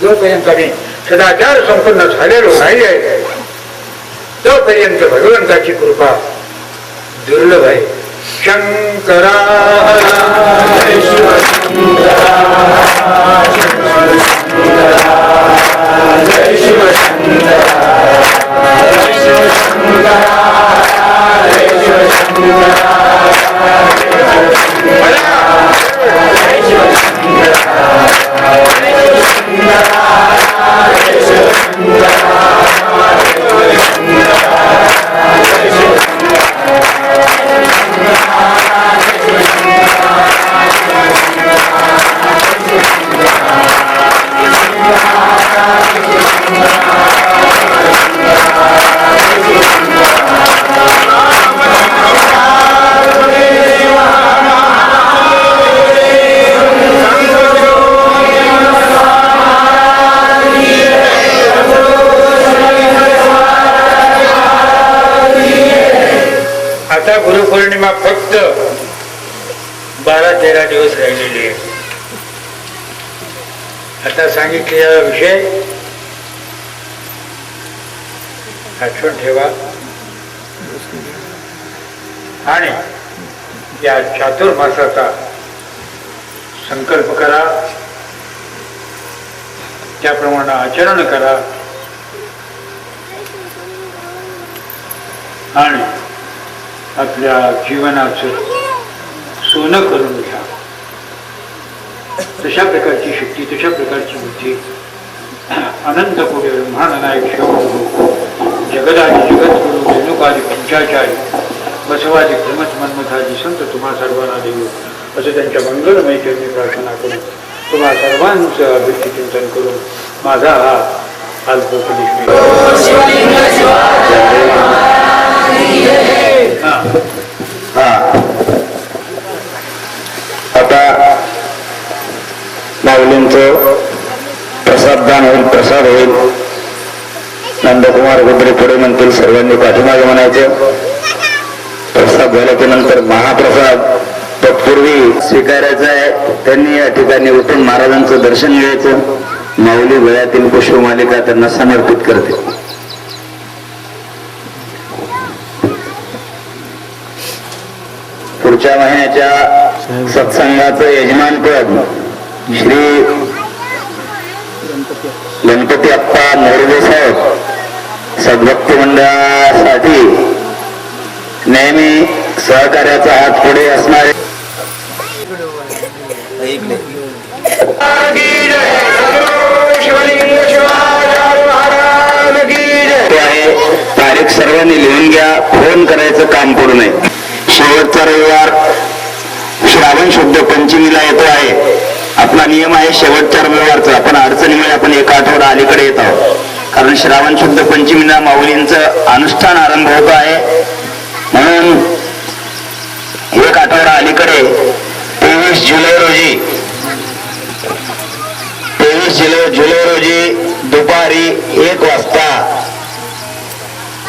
जोपर्यंत मी सदाचार संपन्न झालेलो नाही आहे तोपर्यंत भगवंताची कृपा दुर्लभ आहे. शंकरा आता राहिलेली आहे. आता सांगितलेला विषय आठवण ठेवा. आणि या चातुर्मासाचा संकल्प करा. त्याप्रमाणे आचरण करा. आणि आपल्या जीवनाचं सोनं करून घ्या. तशा प्रकारची शक्ती तशा प्रकारची बुद्धी. अनंत कोटी ब्रह्मांडनायक शिवगुरु जगदादी जगद्गुरु रेणुकादी पंचाचार्य बसवादी प्रमथ मन्मथाजी संत तुम्हा सर्वांना देऊ. असं त्यांच्या मंगलमय चरणी प्रार्थना करून तुम्हा सर्वांचं चिंतन करून माझा हा अल्पोपदेश हा हा आता माऊलींचं प्रसाददान होईल प्रसाद होईल. नंदकुमार गुद्रे पुढे म्हणतील सर्वांनी पाठीमागे म्हणायचं. प्रसाद झाल्याच्यानंतर महाप्रसाद. तत्पूर्वी स्वीकारायचा आहे. त्यांनी या ठिकाणी उठून महाराजांचं दर्शन घ्यायचं. माऊली गळ्यातील पुष्पमालिका त्यांना समर्पित करते. पुढच्या महिन्याच्या सत्संगाचं यजमानपद श्री गणपती अप्पा मोरगे साहेब सद्भक्ती मंडळासाठी नेहमी सहकार्याचा हात पुढे असणारे आहे तारीख सर्वांनी लिहून घ्या फोन करायचं काम करू नये. शेवटचा रविवार श्रावण शुद्ध पंचमीला येतो आहे. आपला नियम आहे शेवटच्या रविवारचा. आपण अडचणीमुळे आपण एका आठवडा अलीकडे येत. आहोत कारण श्रावण शुद्ध पंचमीला माऊलींचं अनुष्ठान आरंभ होत आहे. म्हणून एक आठवडा अलीकडे तेवीस जुलै रोजी तेवीस जुलै जुलै रोजी दुपारी एक वाजता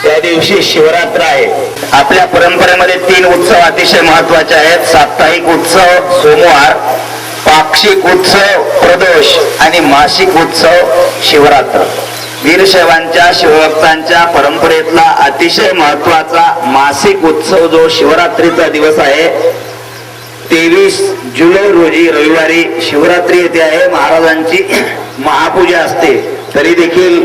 त्या दिवशी शिवरात्र आहे. आपल्या परंपरेमध्ये तीन उत्सव अतिशय महत्त्वाचे आहेत. साप्ताहिक उत्सव सोमवार पाक्षिक उत्सव प्रदोष आणि मासिक उत्सव शिवरात्र. वीरशैवांच्या शिवभक्तांच्या परंपरेतला अतिशय महत्त्वाचा मासिक उत्सव जो शिवरात्रीचा दिवस आहे तेवीस जुलै रोजी रविवारी शिवरात्री येते आहे. महाराजांची महापूजा असते. तरी देखील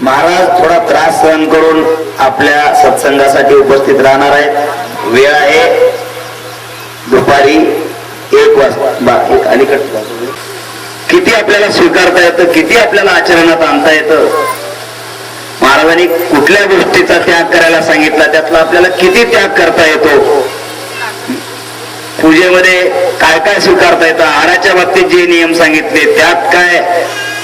महाराज थोडा त्रास सहन करून आपल्या सत्संगासाठी उपस्थित राहणार आहेत. वेळ आहे. दुपारी एक वाजता बा एक अलीकड किती आपल्याला स्वीकारता येतं किती आपल्याला आचरणात आणता येतं? महाराजांनी कुठल्या गोष्टीचा त्याग करायला सांगितला? त्यातला आपल्याला किती त्याग करता येतो? पूजेमध्ये काय काय स्वीकारता येतं? आहाराच्या बाबतीत जे नियम सांगितले त्यात काय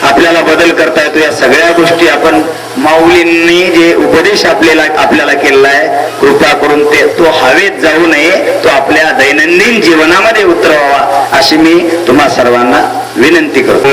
आपल्याला बदल करता येतो? या सगळ्या गोष्टी आपण माऊलींनी जे उपदेश आपल्याला आपल्याला केलेला आहे कृपा करून ते तो हवेत जाऊ नये तो आपल्या दैनंदिन जीवनामध्ये उतरवावा अशी मी तुम्हा सर्वांना विनंती करतो.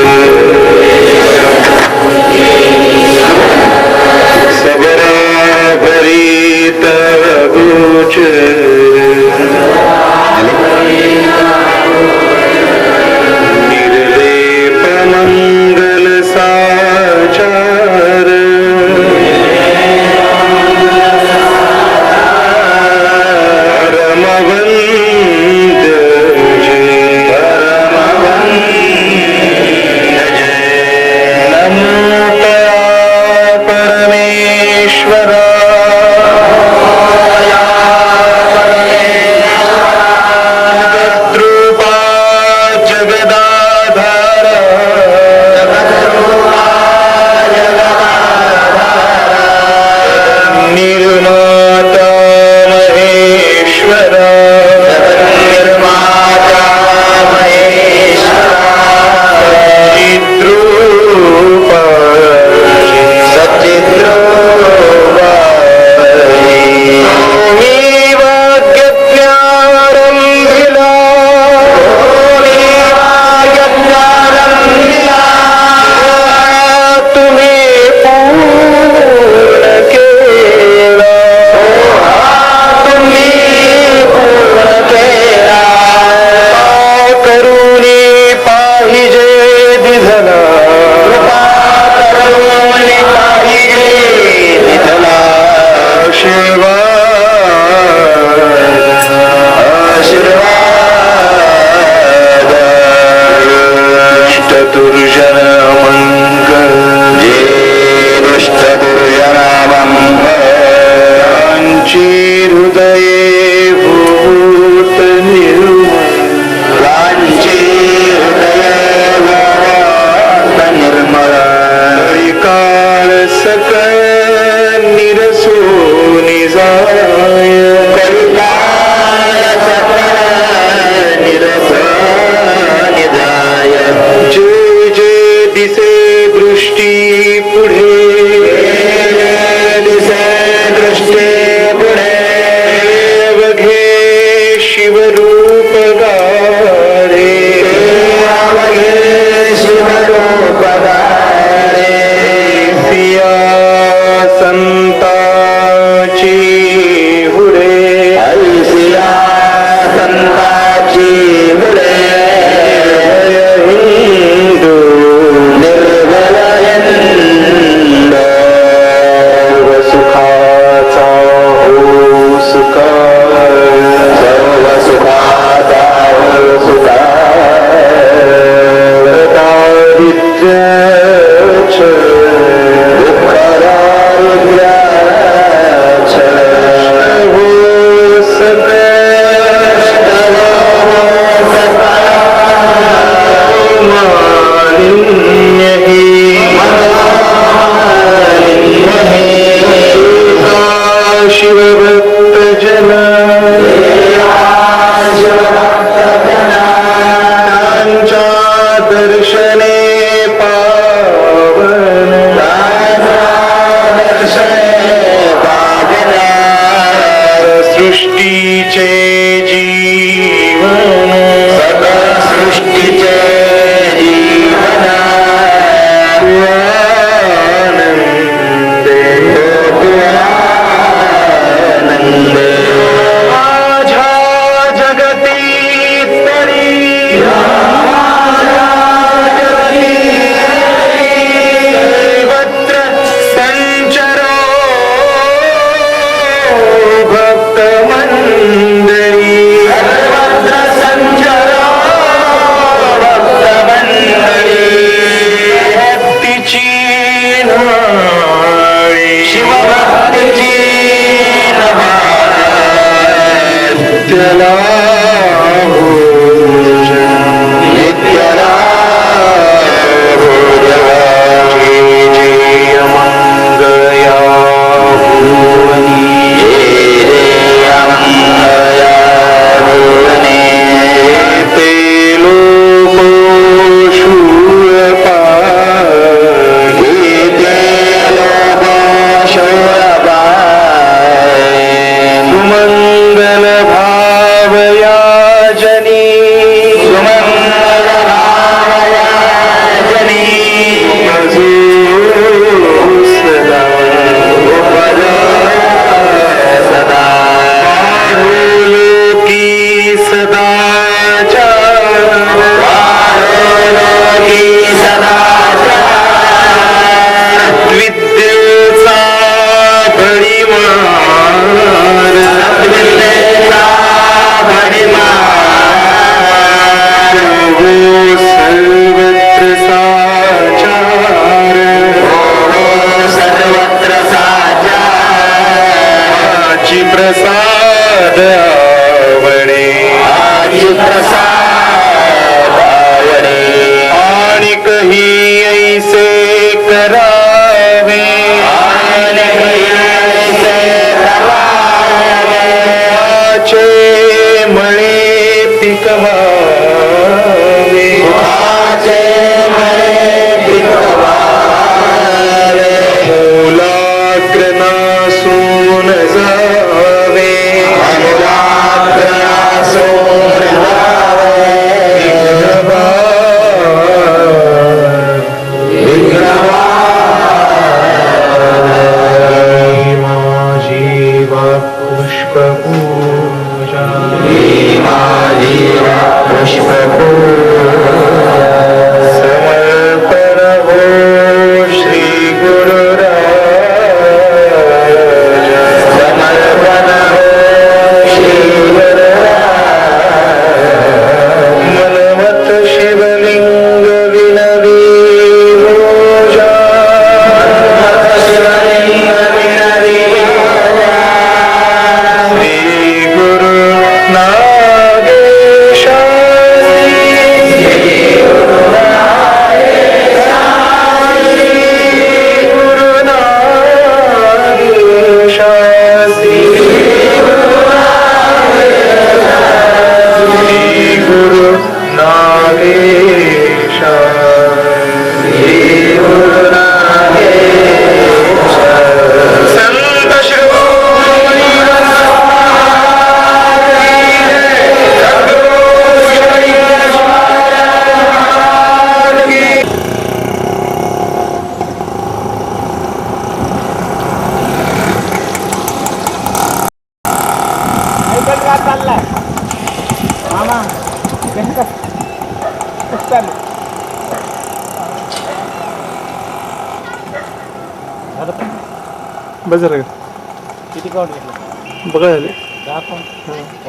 झालं का किती काउंट घेतलं? बघा झाले दहा काउंट